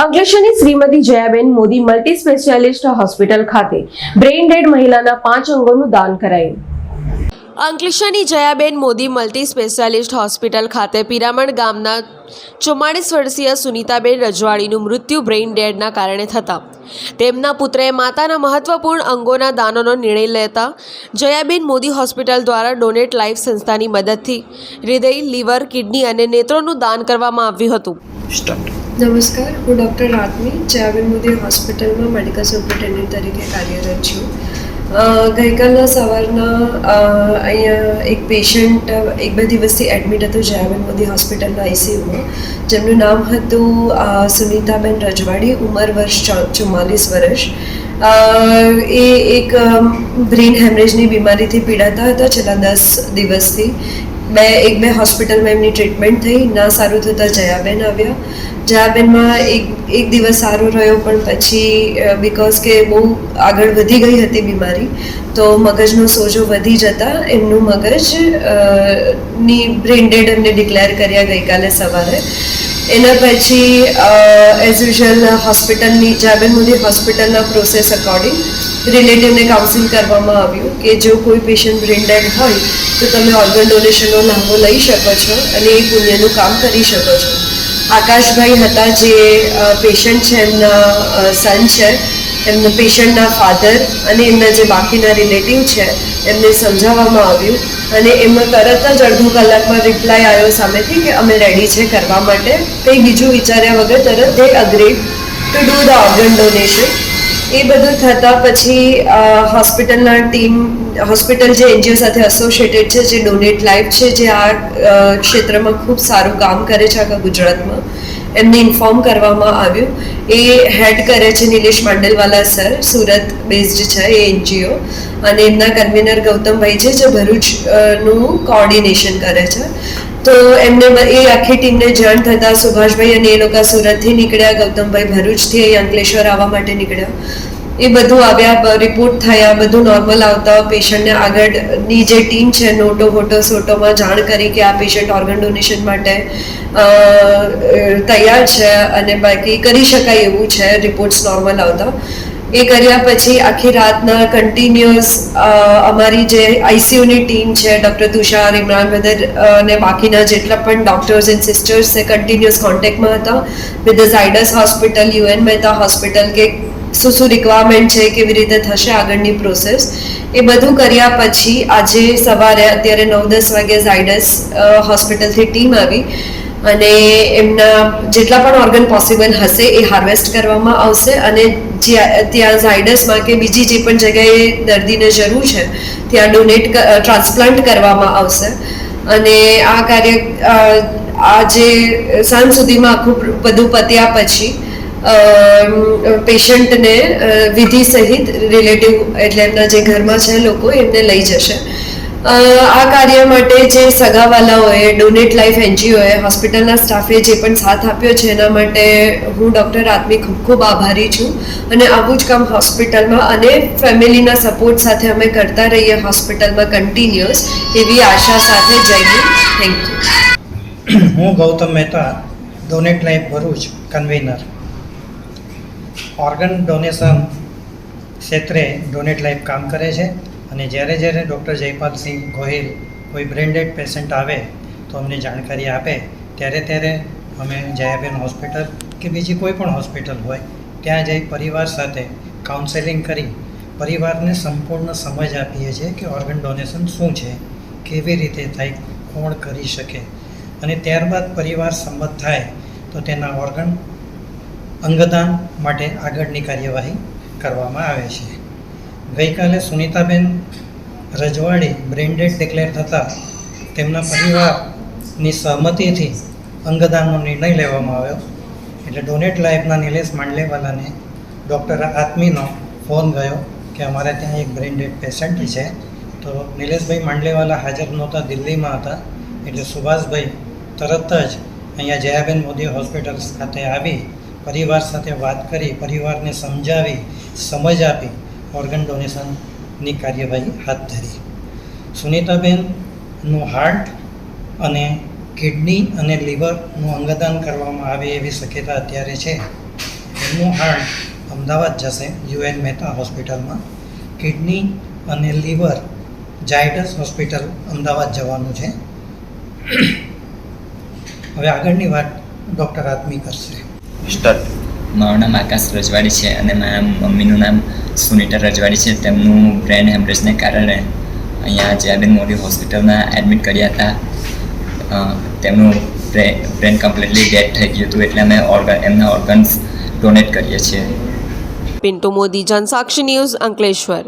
અંકલેશ્વરની Shrimati Jayaben Modi multi specialist hospital ખાતે brain dead મહિલાના પાંચ અંગોનું દાન કરાયું. અંકલેશ્વરની Jayaben Modi multi specialist hospital ખાતે પિરામણ ગામના ચુમ્માળીસ વર્ષીય સુનીતાબેન રજવાડીનું મૃત્યુ બ્રેઇન ડેડના કારણે થતા. તેમના પુત્રએ માતાના મહત્વપૂર્ણ અંગોના દાનોનો નિર્ણય લેતા જયાબેન મોદી હોસ્પિટલ દ્વારા ડોનેટ લાઈફ સંસ્થાની મદદથી હૃદય લીવર કિડની અને નેત્રોનું દાન કરવામાં આવ્યું હતું. નમસ્કાર, હું ડૉક્ટર રાતમી જયાબેન મોદી હોસ્પિટલમાં મેડિકલ સુપ્રિન્ટેન્ડન્ટ તરીકે કાર્યરત છું. ગઈકાલના સવારના અહીંયા એક પેશન્ટ, એક બે દિવસથી એડમિટ હતું જયાબેન મોદી હોસ્પિટલના આઈસીયુમાં જેમનું નામ હતું સુનીતાબેન રજવાડી, ઉંમર વર્ષ ચુમ્માલીસ વર્ષ. એ એક બ્રેન હેમરેજની બીમારીથી પીડાતા હતા છેલ્લા દસ દિવસથી. બે એક બે હોસ્પિટલમાં એમની ટ્રીટમેન્ટ થઈ, ના સારું થતાં જયાબેન આવ્યા. જયાબેનમાં એક એક દિવસ સારો રહ્યો, પણ પછી બિકોઝ કે બહુ આગળ વધી ગઈ હતી બીમારી, તો મગજનો સોજો વધી જતાં એમનું મગજની બ્રેન ડેડ એમને ડિક્લેર કર્યા ગઈકાલે સવારે. એના પછી એઝ યુઝ્યુઅલ હોસ્પિટલની જાબેન મોદી હોસ્પિટલના પ્રોસેસ અકોર્ડિંગ રિલેટિવને કાઉન્સિલ કરવામાં આવ્યું કે જો કોઈ પેશન્ટ બ્રેન હોય, તો તમે ઓર્ગન ડોનેશનનો લાભો લઈ શકો છો અને એ પુણ્યનું કામ કરી શકો છો. આકાશભાઈ હતા જે પેશન્ટ છે એમના સન છે. એમના પેશન્ટના ફાધર અને એમના જે બાકીના રિલેટિવ છે, એમને સમજાવવામાં આવ્યું અને એમનો તરત જ અડધો કલાકમાં રિપ્લાય આવ્યો સામેથી કે અમે રેડી છે કરવા માટે. કંઈ બીજું વિચાર્યા વગર તરત they agreed to do the organ donation એ બધું થતાં પછી હોસ્પિટલના ટીમ હોસ્પિટલ જે એનજીઓ સાથે એસોસિએટેડ છે, જે ડોનેટ લાઈફ છે, જે આ ક્ષેત્રમાં ખૂબ સારું કામ કરે છે આખા ગુજરાતમાં એમને ઇન્ફોર્મ કરવામાં આવ્યું. એ હેડ કરે છે નિલેશ માંડલવાલા સર સુરત બેઝડ છે એ એનજીઓ અને એમના કન્વીનર ગૌતમભાઈ છે, જે ભરૂચનું કોઓર્ડિનેશન કરે છે. તો એમને એ આખી ટીમને જાણ થતાં સુભાષભાઈ અને એ લોકો સુરતથી નીકળ્યા, ગૌતમભાઈ ભરૂચથી અહીં અંકલેશ્વર આવવા માટે નીકળ્યા. એ બધું આવ્યા રિપોર્ટ થયા, બધું નોર્મલ આવતા પેશન્ટને આગળની જે ટીમ છે, નોટો ફોટો સોટોમાં જાણ કરી કે આ પેશન્ટ ઓર્ગન ડોનેશન માટે તૈયાર છે અને બાકી કરી શકાય એવું છે રિપોર્ટ્સ નોર્મલ આવતા. એ કર્યા પછી આખી રાતના કન્ટિન્યુઅસ અમારી જે આઈસીયુની ટીમ છે ડૉક્ટર તુષાર, ઇમરાન બદર અને બાકીના જેટલા પણ ડૉક્ટર્સ એન્ડ સિસ્ટર્સ છે કન્ટિન્યુઅસ કોન્ટેક્ટમાં હતા. With the Zydus hospital U N Mehta hospital કે શું શું રિક્વાયરમેન્ટ છે, કેવી રીતે થશે આગળની પ્રોસેસ એ બધું કર્યા પછી આજે સવારે અત્યારે નવ દસ વાગે ઝાયડસ હોસ્પિટલથી ટીમ આવી અને એમના જેટલા પણ ઓર્ગન પોસિબલ હશે એ હાર્વેસ્ટ કરવામાં આવશે અને ત્યાં ઝાયડસમાં કે બીજી જે પણ જગ્યાએ દર્દીને જરૂર છે, ત્યાં ડોનેટ ટ્રાન્સપ્લાન્ટ કરવામાં આવશે. અને આ કાર્ય આજે સાંજ સુધીમાં આખું બધું પત્યા પછી પેશન્ટને વિધિ સહિત રિલેટિવ એટલે એમના જે ઘરમાં છે લોકો એમને લઈ જશે. આ કાર્ય માટે જે સગાવાલાઓએ ડોનેટ લાઈફ એનજીઓએ હોસ્પિટલના સ્ટાફે જે પણ સાથ આપ્યો છે, એના માટે હું ડૉક્ટર આત્મી ખૂબ ખૂબ આભારી છું. અને આવું જ કામ હોસ્પિટલમાં અને ફેમિલીના સપોર્ટ સાથે અમે કરતા રહીએ હોસ્પિટલમાં કન્ટિન્યુઅસ એવી આશા સાથે જય હિન્દ. થેન્ક યુ હું Gautam Mehta donate life Bharuch convener organ donation ક્ષેત્રે ડોનેટ લાઈફ કામ કરે છે. અને જ્યારે જ્યારે ડૉક્ટર જયપાલસિંહ ગોહિલ કોઈ બ્રેન્ડેડ પેશન્ટ આવે તો અમને જાણકારી આપે, ત્યારે ત્યારે અમે જયાબેન હોસ્પિટલ કે બીજી કોઈ પણ હોસ્પિટલ હોય, ત્યાં જઈ પરિવાર સાથે કાઉન્સેલિંગ કરી પરિવારને સંપૂર્ણ સમજ આપીએ છીએ કે ઓર્ગન ડોનેશન શું છે, કેવી રીતે થાય, કોણ કરી શકે. અને ત્યારબાદ પરિવાર સંમત થાય તો તેના ઓર્ગન અંગદાન માટે આગળની કાર્યવાહી કરવામાં આવે છે. ગઈકાલે સુનીતાબેન રજવાડી બ્રેન્ડેડ ડિક્લેર થતાં તેમના પરિવારની સહમતિથી અંગદાનનો નિર્ણય લેવામાં આવ્યો. એટલે ડોનેટ લાઈફના નિલેશ માંડલેવાલાને ડૉક્ટર આત્મીનો ફોન ગયો કે અમારે ત્યાં એક બ્રેન્ડેડ પેશન્ટ છે. તો નિલેશભાઈ માંડલેવાલા હાજર નહોતા, દિલ્હીમાં હતા. એટલે સુભાષભાઈ તરત જ અહીંયા જયાબેન મોદી હોસ્પિટલ્સ ખાતે આવી પરિવાર સાથે વાત કરી, પરિવારને સમજાવી, સમજ આપી, ઓર્ગન ડોનેશનની કાર્યવાહી હાથ ધરી. સુનિતાબેનનું હાર્ટ અને કિડની અને લીવરનું અંગદાન કરવામાં આવે એવી શક્યતા અત્યારે છે. એમનું હાર્ટ અમદાવાદ જશે, યુએન મહેતા હોસ્પિટલમાં. કિડની અને લીવર જાયડસ હોસ્પિટલ અમદાવાદ જવાનું છે. હવે આગળની વાત ડૉક્ટર આત્મી કરશે સ્ટાર્ટ મારું નામ આકાશ રજવાડી છે અને મારા મમ્મીનું નામ સુનીતા રજવાડી છે. તેમનું બ્રેન હેમરેજને કારણે અહીંયા જયાબેન મોદી હોસ્પિટલમાં એડમિટ કર્યા હતા. તેમનું બ્રેન કમ્પ્લીટલી ડેડ થઈ ગયું હતું એટલે અમે ઓર્ગન એમના ઓર્ગન્સ ડોનેટ કરીએ છીએ. પિન્ટુ મોદી જનસાક્ષી ન્યૂઝ અંકલેશ્વર.